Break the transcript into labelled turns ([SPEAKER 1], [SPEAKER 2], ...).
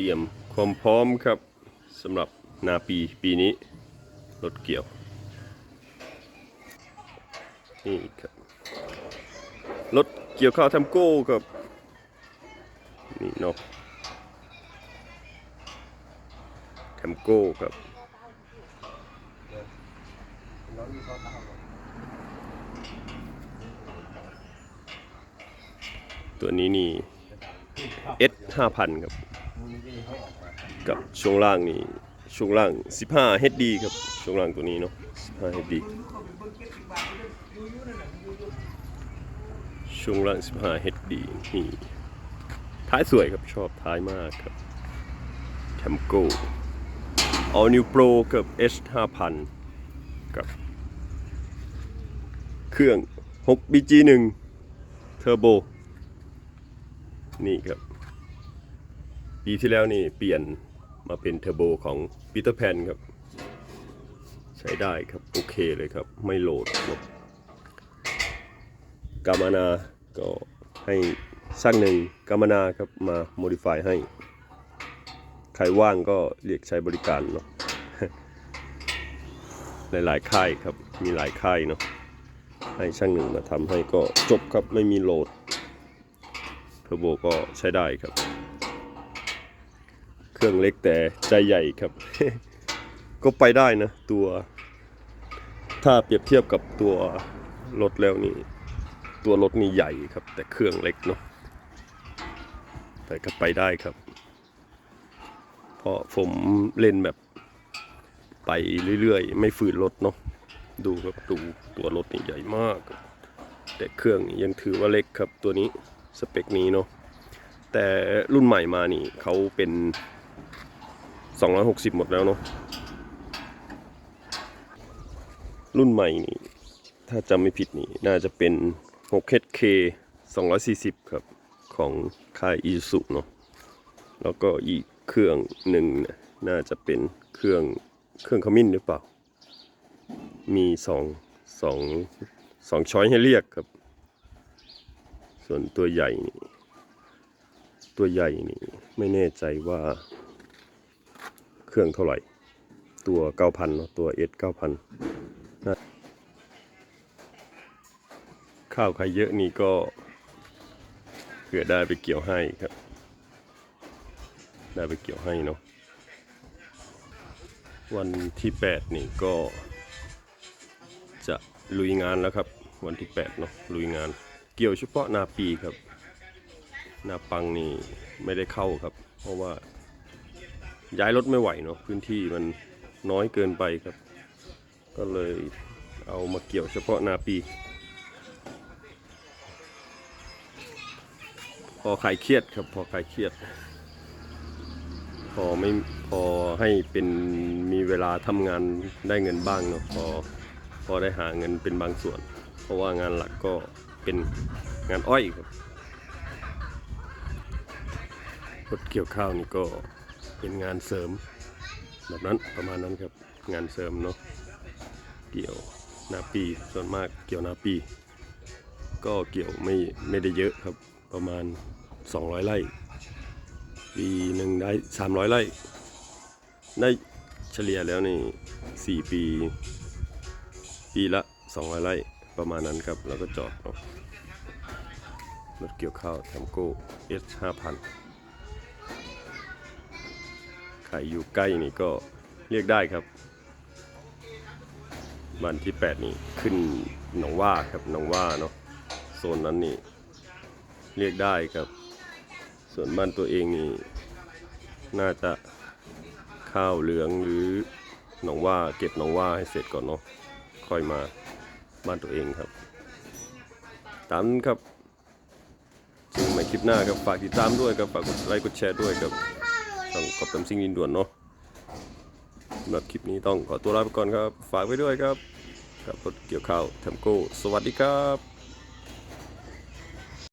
[SPEAKER 1] รียมความพร้อมครับสำหรับนาปีปีนี้รถเกี่ยว นี่ครับรถเกี่ยวข้าวทำโก้ครับนี่เนาะทำโก้ครับตัวนี้นี่ S 5,000 ครับ กับช่วงล่างนี่ช่วงล่าง 15 HD ครับช่วงล่างตัวนี้เนาะ15 HD ช่วงล่าง 15 HD นี่ท้ายสวยครับชอบท้ายมากครับ t ทมโก้ All New Pro กับ S 5,000กับ เครื่อง 6 BG 1 Turbo นี่ครับ ปีที่แล้วนี่เปลี่ยนมาเป็นเทอร์โบของปีเตอร์แพนครับ ใช้ได้ครับ โอเคเลยครับ ไม่โหลดครับกามานาก็ให้สร้างหนึ่งกามานาครับมาโมดิฟายให้ ใครว่างก็เรียกใช้บริการเนาะหลายๆค่ายครับมีหลายค่ายเนาะให้ช่างหนึ่งมาทำให้ก็จบครับไม่มีโหลดเทอร์โบก็ใช้ได้ครับ เครื่องเล็กแต่ใจใหญ่ครับ ก็ไปได้นะตัว ถ้าเปรียบเทียบกับตัวรถแล้วนี่ ตัวรถนี่ใหญ่ครับ แต่เครื่องเล็กเนาะแต่ก็ไปได้ครับ เพราะผมเล่นแบบไปเรื่อยๆ ไม่ฝืนรถเนาะดูครับดูตัวรถนี่ใหญ่มาก แต่เครื่องยังถือว่าเล็กครับตัวนี้สเปคนี้เนาะแต่รุ่นใหม่มานี่เขาเป็น 260 หมดแล้วเนาะรุ่นใหม่นี่ ถ้าจำไม่ผิดนี่ น่าจะเป็น 6HK 240 ครับ ของค่าย i s u เนาะแล้วก็อีกเครื่องหนึ่งนน่าจะเป็นเครื่องเครื่องขมิ้นหรือเปล่า มีสองสองสองช้อยให้เรียกครับ ส่วนตัวใหญ่นี่ ตัวใหญ่นี่ ไม่แน่ใจว่า เครื่องเท่าไหร่ ตัว9,000เนตัว S 9,000นะข้าวใครเยอะนี่ก็เผื่อได้ไปเกี่ยวให้ครับ ได้ไปเกี่ยวให้เนาะวันที่8นี่ก็จะลุยงานแล้วครับ วันที่8เนาะลุยงาน เกี่ยวเฉพาะนาปีครับ นาปังนี่ไม่ได้เข้าครับ เพราะว่า ย้ายรถไม่ไหวเนาะพื้นที่มันน้อยเกินไปครับ ก็เลยเอามาเกี่ยวเฉพาะนาปี พอคลายเครียดครับพอคลายเครียด พอไม่พอให้เป็นมีเวลาทำงานได้เงินบ้างเนาะพอพอได้หาเงินเป็นบางส่วน เพราะว่างานหลักก็เป็นงานอ้อยครับรถเกี่ยวข้าวนี่ก็ เป็นงานเสริม แบบนั้นประมาณนั้นครับงานเสริมเนาะเกี่ยวนาปีส่วนมากเกี่ยวนาปี ก็เกี่ยวไม่ไม่ได้เยอะครับประมาณ 200 ไร่ปีหนึ่งได้ 300 ไร่ได้เฉลี่ยแล้วนี่ 4 ปี ปีละ 200 ไร่ประมาณนั้นครับ แล้วก็จอดรถเกี่ยวข้าวแทมโก้ S 5000 ใครอยู่ใกล้นี่ก็เรียกได้ครับ วันที่ 8 นี่ขึ้นหนองว่าครับหนองว่าเนาะโซนนั้นนี่เรียกได้ครับ ส่วนบ้านตัวเองนี่น่าจะข้าวเหลืองหรือหนองว่าเก็บหนองว่าให้เสร็จก่อนเนาะค่อยมาบ้านตัวเองครับ ตามครับเจอกันใหม่คลิปหน้าครับฝากติดตามด้วยครับฝากกดไลค์กดแชร์ด้วยครับ ต้องขอบตำซิ่งดินด่วนเนาะสำหรับคลิปนี้ต้องขอตัวลาไปก่อนครับ ฝากไว้ด้วยครับกับรถเกี่ยวข้าวแทมโก้สวัสดีครับ